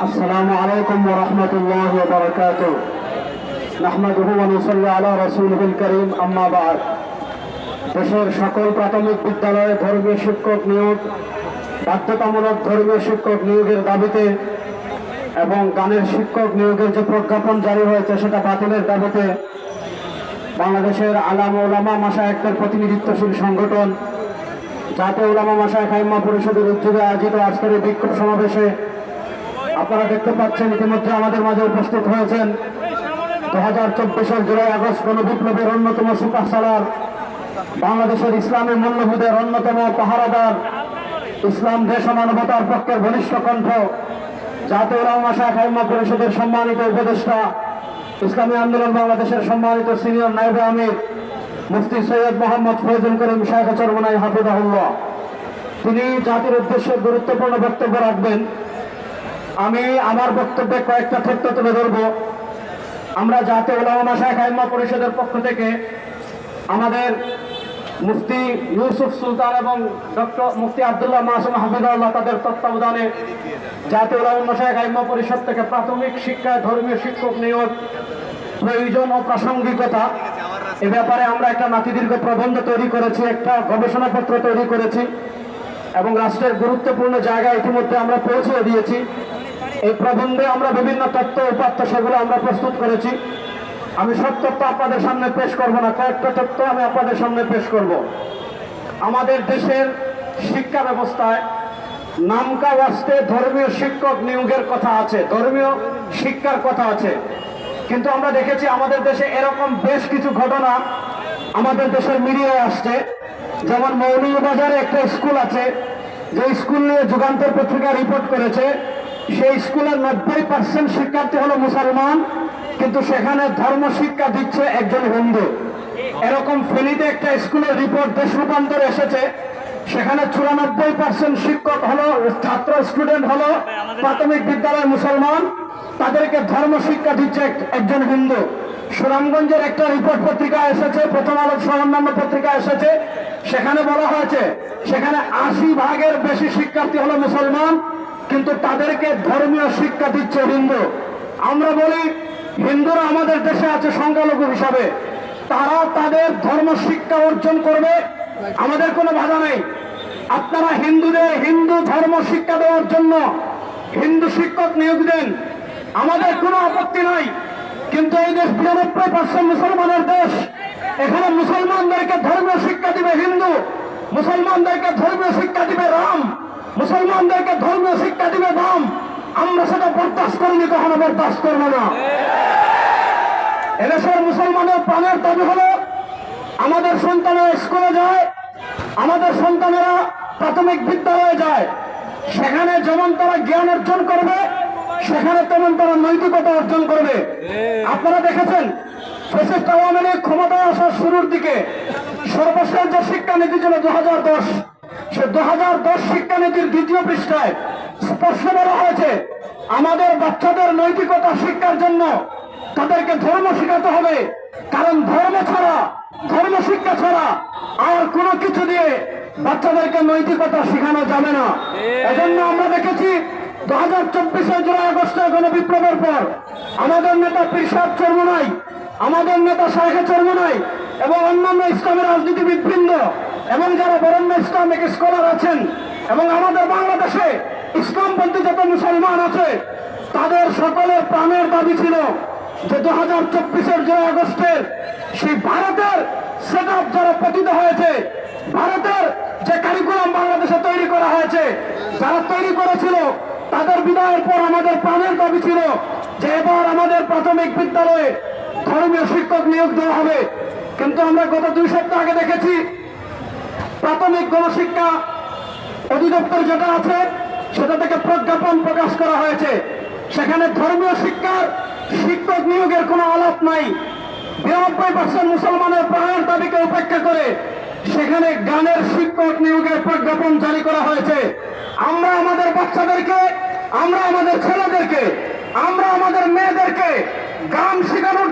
السلام عليكم ورحمة الله وبركاته نحمده ونصلي على رسوله الكريم أما بعد দেশের সকল প্রাথমিক বিদ্যালয়ে ধর্মীয় শিক্ষক নিয়োগ বাধ্যতামূলক ধর্মীয় শিক্ষক নিয়োগের দাবিতে এবং গানের শিক্ষক নিয়োগের যে প্রজ্ঞাপন জারি হয়েছে সেটা বাতিলের দাবিতে বাংলাদেশের আলাম ওলামা মাসায়কদের প্রতিনিধিত্বশীল সংগঠন জাতীয় ওলামা মাসায় খাইমা পরিষদের উদ্যোগে আয়োজিত আজকের এই বিক্ষোভ সমাবেশে আপনারা দেখতে পাচ্ছেন ইতিমধ্যে আমাদের মাঝে উপস্থিত হয়েছেন। দু হাজার চব্বিশের জুলাই, আগস্ট গণবিপ্লবের অন্যতম সুপারস্টার বাংলাদেশের ইসলামী মূল্যবোধের অন্যতম পাহারাদার, ইসলাম দেশ মানবতার পক্ষের ঘনিষ্ঠ কণ্ঠ জাতীয় শাহ খাইমা পরিষদের সম্মানিত উপদেষ্টা, ইসলামী আন্দোলন বাংলাদেশের সম্মানিত সিনিয়র নাইব আমির, মুফতি সৈয়দ মোহাম্মদ ফৈজুল করিম শাহ চরমনাই হাফিজাহুল্লাহ। তিনি জাতির উদ্দেশ্যে গুরুত্বপূর্ণ বক্তব্য রাখবেন। আমি আমার বক্তব্যে কয়েকটা ক্ষেত্র তুলে ধরব। আমরা জাতীয় ওলামা শাহ খাইমা পরিষদের পক্ষ থেকে আমাদের মুফতি ইউসুফ সুলতান এবং ডক্টর মুফতি আবদুল্লাহ মাসুম হাফিজাল্লাহ তাদের তত্ত্বাবধানে জাতীয় ওলামা শাহ খাইমা পরিষদ থেকে প্রাথমিক শিক্ষায় ধর্মীয় শিক্ষক নিয়োগ, প্রয়োজন ও প্রাসঙ্গিকতা এ ব্যাপারে আমরা একটা নাতিদীর্ঘ প্রবন্ধ তৈরি করেছি, একটা গবেষণাপত্র তৈরি করেছি এবং রাষ্ট্রের গুরুত্বপূর্ণ জায়গায় ইতিমধ্যে আমরা পৌঁছে দিয়েছি। এই প্রবন্ধে আমরা বিভিন্ন তথ্য উপাত্ত সেগুলো আমরা প্রস্তুত করেছি। আমি সব তথ্য আপনাদের সামনে পেশ করব না, কয়েকটা তথ্য আমি আপনাদের সামনে পেশ করব। আমাদের দেশের শিক্ষা ব্যবস্থায় নামকা ওয়াস্তে ধর্মীয় শিক্ষক নিয়োগের কথা আছে, ধর্মীয় শিক্ষার কথা আছে। কিন্তু আমরা দেখেছি আমাদের দেশে এরকম বেশ কিছু ঘটনা আমাদের দেশের মিডিয়ায় আসছে। যেমন মৌলভীবাজারে একটা স্কুল আছে, যে স্কুল নিয়ে যুগান্তর পত্রিকা রিপোর্ট করেছে। সেই স্কুলের নব্বই পার্সেন্ট শিক্ষার্থী হলো মুসলমান, কিন্তু সেখানে ধর্ম শিক্ষা দিচ্ছে একজন হিন্দু। এরকম ফেনীতে একটা স্কুলের রিপোর্ট দেশ রূপান্তর এসেছে, সেখানে চুরানব্বই পার্সেন্ট শিক্ষক হলো, ছাত্র স্টুডেন্ট হলো, প্রাথমিক বিদ্যালয়ের মুসলমান, তাদেরকে ধর্ম শিক্ষা দিচ্ছে একজন হিন্দু। সুনামগঞ্জের একটা রিপোর্ট পত্রিকা এসেছে, প্রথম আলো অন্যান্য পত্রিকা এসেছে, সেখানে বলা হয়েছে, সেখানে আশি ভাগের বেশি শিক্ষার্থী হলো মুসলমান কিন্তু তাদেরকে ধর্মীয় শিক্ষা দিচ্ছে হিন্দু। আমরা বলি, হিন্দুরা আমাদের দেশে আছে সংখ্যালঘু হিসাবে। তারা তাদের ধর্ম শিক্ষা অর্জন করবে, আমাদের কোনো বাধা নেই। আপনারা হিন্দুদের হিন্দু ধর্ম শিক্ষা দেওয়ার জন্য হিন্দু শিক্ষক নিয়োগ দেন। আমাদের কোনো আপত্তি নাই। কিন্তু এই দেশ বিরানব্বই পার্সেন্ট মুসলমানের দেশ। এখানে মুসলমানদেরকে ধর্মীয় শিক্ষা দিবে হিন্দু, মুসলমানদেরকে ধর্মীয় শিক্ষা দিবে রাম। মুসলমানদেরকে ধর্মীয় শিক্ষা দিবে রাম আমরা সেটা বরদাস্ত করিনি, কখনো বরদাস্ত করব না। এদেশের মুসলমানের প্রাণের দাবি হলো, আমাদের সন্তানেরা স্কুলে যায়, আমাদের সন্তানেরা প্রাথমিক বিদ্যালয়ে যায়। সেখানে যেমন তারা জ্ঞান অর্জন করবে, সেখানে তেমন তারা নৈতিকতা অর্জন করবে। আপনারা দেখেছেন ফেসিস্ট আওয়ামী লীগ ক্ষমতায় আসার শুরুর দিকে সর্বশেষ যে শিক্ষানীতি ছিল দু হাজার দশ সে দু হাজার দশ শিক্ষানীতির দ্বিতীয় পৃষ্ঠায় স্পষ্ট বলা হয়েছে, আমাদের বাচ্চাদের নৈতিকতা শিক্ষার জন্য তাদেরকে ধর্ম শেখাতে হবে। কারণ ধর্ম ছাড়া, ধর্ম শিক্ষা ছাড়া আর কোনো কিছু দিয়ে বাচ্চাদেরকে নৈতিকতা শেখানো যাবে না। এজন্য আমরা দেখেছি দু হাজার চব্বিশে জুলাই আগস্টে গণ বিপ্লবের পর আমাদের নেতা পিরসাদ চর্মনাই, আমাদের নেতা শাহে চর্মনাই এবং অন্যান্য ইসলামের রাজনীতিবিদ বৃন্দ এবং যারা বরেণ্য ইসলামিক স্কলার আছেন এবং আমাদের বাংলাদেশে ইসলাম ইসলামপন্থী যত মুসলমান আছে, তাদের সকলের প্রাণের দাবি ছিল যে দু হাজার চব্বিশের জুলাই আগস্টের সেই ভারতের সেট আপ যারা পতিত হয়েছে, ভারতের যে কারিকুলাম বাংলাদেশে তৈরি করা হয়েছে, যারা তৈরি করেছিল, তাদের বিদায়ের পর আমাদের প্রাণের দাবি ছিল যে এবার আমাদের প্রাথমিক বিদ্যালয়ে ধর্মীয় শিক্ষক নিয়োগ দেওয়া হবে। কিন্তু আমরা গত দুই সপ্তাহ আগে দেখেছি প্রাথমিক গণশিক্ষা অধিদপ্তর যেটা আছে, সেটা থেকে প্রজ্ঞাপন প্রকাশ করা হয়েছে। সেখানে ধর্মীয় শিক্ষার শিক্ষক নিয়োগের কোনো আলাপ নাই। বিরানব্বই পার্সেন্ট মুসলমানের প্রাণের দাবিকে উপেক্ষা করে সেখানে গানের শিক্ষক নিয়োগের প্রজ্ঞাপন জারি করা হয়েছে। আমরা আমাদের বাচ্চাদেরকে, আমরা আমাদের ছেলেদেরকে, আমরা আমাদের মেয়েদেরকে গান শেখানোর